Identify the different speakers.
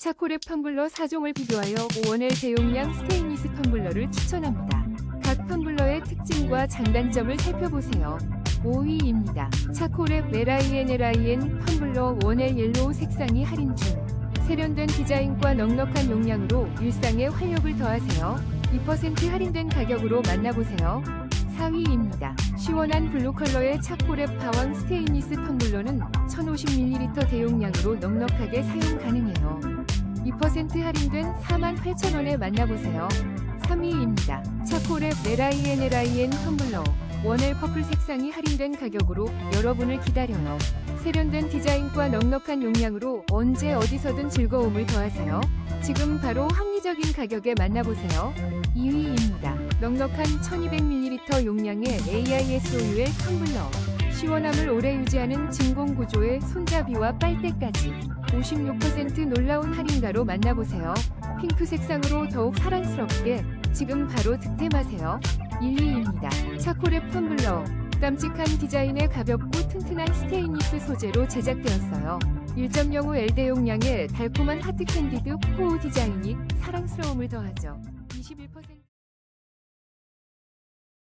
Speaker 1: 차코랩 텀블러 4종을 비교하여 5원의 대용량 스테인리스 텀블러를 추천합니다. 각 텀블러의 특징과 장단점을 살펴보세요. 5위입니다. 차코랩 LINLIN 텀블러 원의 옐로우 색상이 할인 중. 세련된 디자인과 넉넉한 용량으로 일상에 활력을 더하세요. 2% 할인된 가격으로 만나보세요. 4위입니다. 시원한 블루 컬러의 차코랩 파왕 스테인리스 텀블러는 1050ml 대용량으로 넉넉하게 사용 가능해요. 2% 할인된 48,000원에 만나보세요. 3위입니다. 차코랩 LINLIN 텀블러 원엘 퍼플 색상이 할인된 가격으로 여러분을 기다려요. 세련된 디자인과 넉넉한 용량으로 언제 어디서든 즐거움을 더하세요. 지금 바로 합리적인 가격에 만나보세요. 2위입니다. 넉넉한 1200ml 용량의 AISOUL 텀블러. 시원함을 오래 유지하는 진공 구조의 손잡이와 빨대까지 56% 놀라운 할인가로 만나보세요. 핑크 색상으로 더욱 사랑스럽게 지금 바로 득템하세요. 1위입니다. 차코랩 텀블러. 깜찍한 디자인의 가볍고 튼튼한 스테인리스 소재로 제작되었어요. 1.05 L 대용량의 달콤한 하트 캔디드 포우 디자인이 사랑스러움을 더하죠. 21%